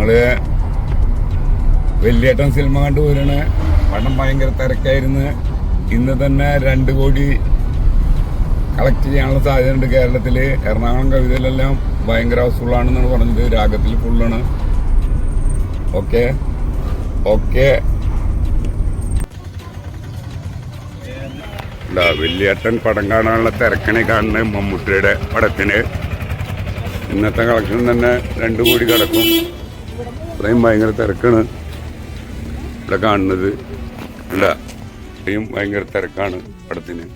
ഞങ്ങൾ വലിയേട്ടൻ സിനിമ കണ്ടു വരണ പണം ഭയങ്കര തിരക്കായിരുന്നു. ഇന്ന് തന്നെ രണ്ട് കോടി കളക്ട് ചെയ്യാനുള്ള സാധ്യതയുണ്ട് കേരളത്തിൽ. എറണാകുളം കവിതയിലെല്ലാം ഭയങ്കര ഹൗസ്ഫുള്ളാണെന്നാണ് പറഞ്ഞത്. രാഗത്തിൽ ഫുള്ളാണ് ഓക്കെ ഓക്കെ വലിയേട്ടൻ പടം കാണാനുള്ള തിരക്കണി കാണുന്ന മമ്മൂട്ടിയുടെ പടത്തിന് ഇന്നത്തെ കളക്ഷൻ തന്നെ രണ്ടു കോടി കിടക്കും. അത്രയും ഭയങ്കര തിരക്കാണ് ഇവിടെ കാണുന്നത്. ഇല്ല ഇത്രയും ഭയങ്കര തിരക്കാണ് പടത്തിന്.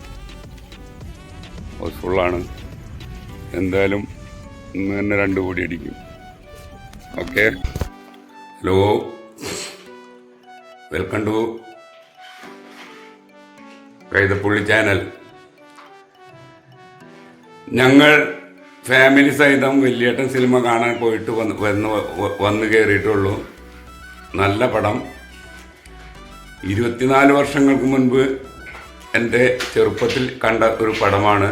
ഹൗസ്ഫുള്ളാണ് എന്തായാലും ഇന്ന് തന്നെ രണ്ടു കോടി അടിക്കും. Okay hello welcome to Kaithappully channel ഞങ്ങൾ ഫാമിലി സഹിതം വലിയേട്ടൻ സിനിമ കാണാൻ പോയിട്ട് വന്ന് വന്ന് വന്ന് കയറിയിട്ടുള്ളൂ നല്ല പടം. ഇരുപത്തിനാല് വർഷങ്ങൾക്ക് മുൻപ് എന്റെ ചെറുപ്പത്തിൽ കണ്ട ഒരു പടമാണ്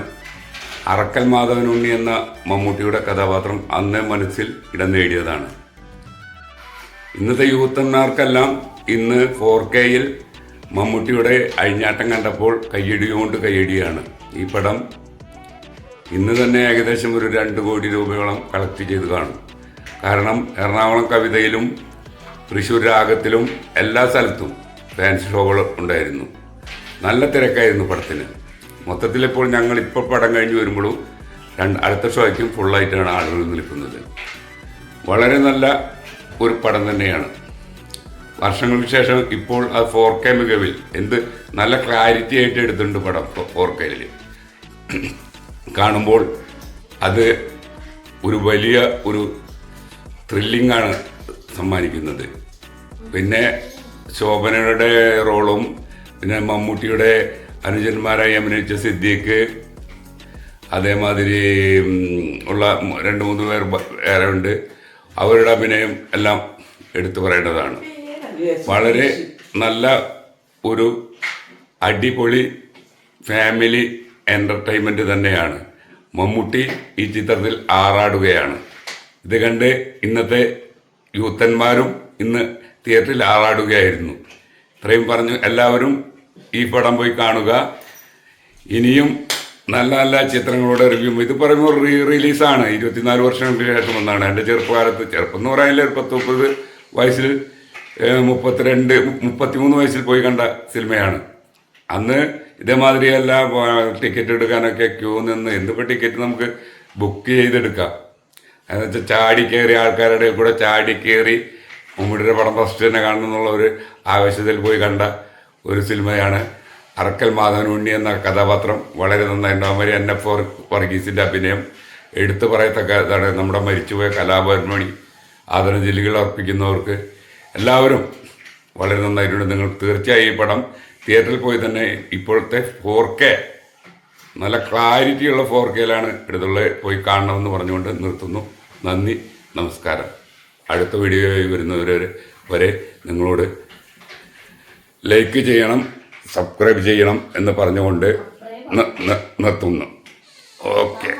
അറക്കൽ മാധവൻ ഉണ്ണി എന്ന മമ്മൂട്ടിയുടെ കഥാപാത്രം അന്ന് മനസ്സിൽ ഇടം നേടിയതാണ്. ഇന്നത്തെ യൂത്തന്മാർക്കെല്ലാം ഇന്ന് ഫോർ കെയിൽ മമ്മൂട്ടിയുടെ അഴിഞ്ഞാട്ടം കണ്ടപ്പോൾ കയ്യടികൊണ്ട് കയ്യടിയാണ്. ഈ പടം ഇന്ന് തന്നെ ഏകദേശം ഒരു രണ്ട് കോടി രൂപയോളം കളക്ട് ചെയ്ത് കാണും. കാരണം എറണാകുളം കവിതയിലും തൃശ്ശൂർ രാഗത്തിലും എല്ലാ സ്ഥലത്തും ഫാൻസ് ഷോകൾ ഉണ്ടായിരുന്നു. നല്ല തിരക്കായിരുന്നു പടത്തിന്. മൊത്തത്തിൽ ഇപ്പോൾ ഞങ്ങൾ പടം കഴിഞ്ഞ് വരുമ്പോഴും രണ്ട് അടുത്ത ഷോയ്ക്കും ഫുള്ളായിട്ടാണ് ആളുകൾ നിൽക്കുന്നത്. വളരെ നല്ല ഒരു പടം തന്നെയാണ്. വർഷങ്ങൾക്ക് ശേഷം ഇപ്പോൾ അത് ഫോർ കെ മികവിൽ എന്ത് നല്ല ക്ലാരിറ്റി ആയിട്ട് എടുത്തിട്ടുണ്ട് പടം ഫോർ കെയിൽ കാണുമ്പോൾ അത് ഒരു വലിയ ഒരു ത്രില്ലിങ്ങാണ് സമ്മാനിക്കുന്നത്. പിന്നെ ശോഭനയുടെ റോളും പിന്നെ മമ്മൂട്ടിയുടെ അനുജന്മാരായി അഭിനയിച്ച സിദ്ദീഖ് അതേമാതിരി ഉള്ള രണ്ട് മൂന്ന് പേർ വേറെ ഉണ്ട്. അവരുടെ അഭിനയം എല്ലാം എടുത്തു പറയേണ്ടതാണ്. വളരെ നല്ല ഒരു അടിപൊളി ഫാമിലി എന്റർടൈൻമെന്റ് തന്നെയാണ്. മമ്മൂട്ടി ഈ ചിത്രത്തിൽ ആറാടുകയാണ്. ഇത് കണ്ട് ഇന്നത്തെ യൂത്തന്മാരും ഇന്ന് തിയേറ്ററിൽ ആറാടുകയായിരുന്നു. ഇത്രയും പറഞ്ഞു എല്ലാവരും ഈ പടം പോയി കാണുക. ഇനിയും നല്ല നല്ല ചിത്രങ്ങളുടെ റിവ്യൂ. ഇത് പറയുമ്പോൾ റീ റിലീസാണ്. ഇരുപത്തിനാല് വർഷങ്ങൾക്ക് ശേഷം വന്നാണ്. എന്റെ ചെറുപ്പകാലത്ത് ചെറുപ്പം എന്ന് പറയാനില്ല ഒരു പത്ത് മുപ്പത് വയസ്സിൽ മുപ്പത്തിരണ്ട് മുപ്പത്തിമൂന്ന് വയസ്സിൽ പോയി കണ്ട സിനിമയാണ്. അന്ന് ഇതേമാതിരിയല്ല ടിക്കറ്റ് എടുക്കാനൊക്കെ ക്യൂ നിന്ന്. എന്തിപ്പോൾ ടിക്കറ്റ് നമുക്ക് ബുക്ക് ചെയ്തെടുക്കാം? എന്നുവെച്ചാൽ ചാടി കയറി ആൾക്കാരുടെ കൂടെ ചാടി കയറി മമ്മൂട്ടിയുടെ പടം ഫസ്റ്റ് തന്നെ കാണണം എന്നുള്ള ഒരു ആവശ്യത്തിൽ പോയി കണ്ട ഒരു സിനിമയാണ് അറക്കൽ മാധവൻ ഉണ്ണി എന്ന കഥാപാത്രം. വളരെ നന്നായി. അവർ എൻ എഫ് വർഗീസിന്റെ അഭിനയം. എടുത്തു പറയത്തക്ക ഇതാണ് നമ്മുടെ മരിച്ചുപോയ കലാഭവൻമണി ആദരാഞ്ജലികൾ അർപ്പിക്കുന്നവർക്ക് എല്ലാവരും വളരെ നന്നായിട്ടുണ്ട്. നിങ്ങൾ തീർച്ചയായും ഈ പടം തിയേറ്ററിൽ പോയി തന്നെ ഇപ്പോഴത്തെ ഫോർ കെ നല്ല ക്ലാരിറ്റിയുള്ള ഫോർ കെയിലാണ് എടുത്തുള്ളത് പോയി കാണണമെന്ന് പറഞ്ഞുകൊണ്ട് നിർത്തുന്നു. നന്ദി നമസ്കാരം. അടുത്ത വീഡിയോയിൽ വരുന്നവരെ വരെ നിങ്ങളോട് ലൈക്ക് ചെയ്യണം സബ്സ്ക്രൈബ് ചെയ്യണം എന്ന് പറഞ്ഞുകൊണ്ട് നിർത്തുന്നു. ഓക്കെ.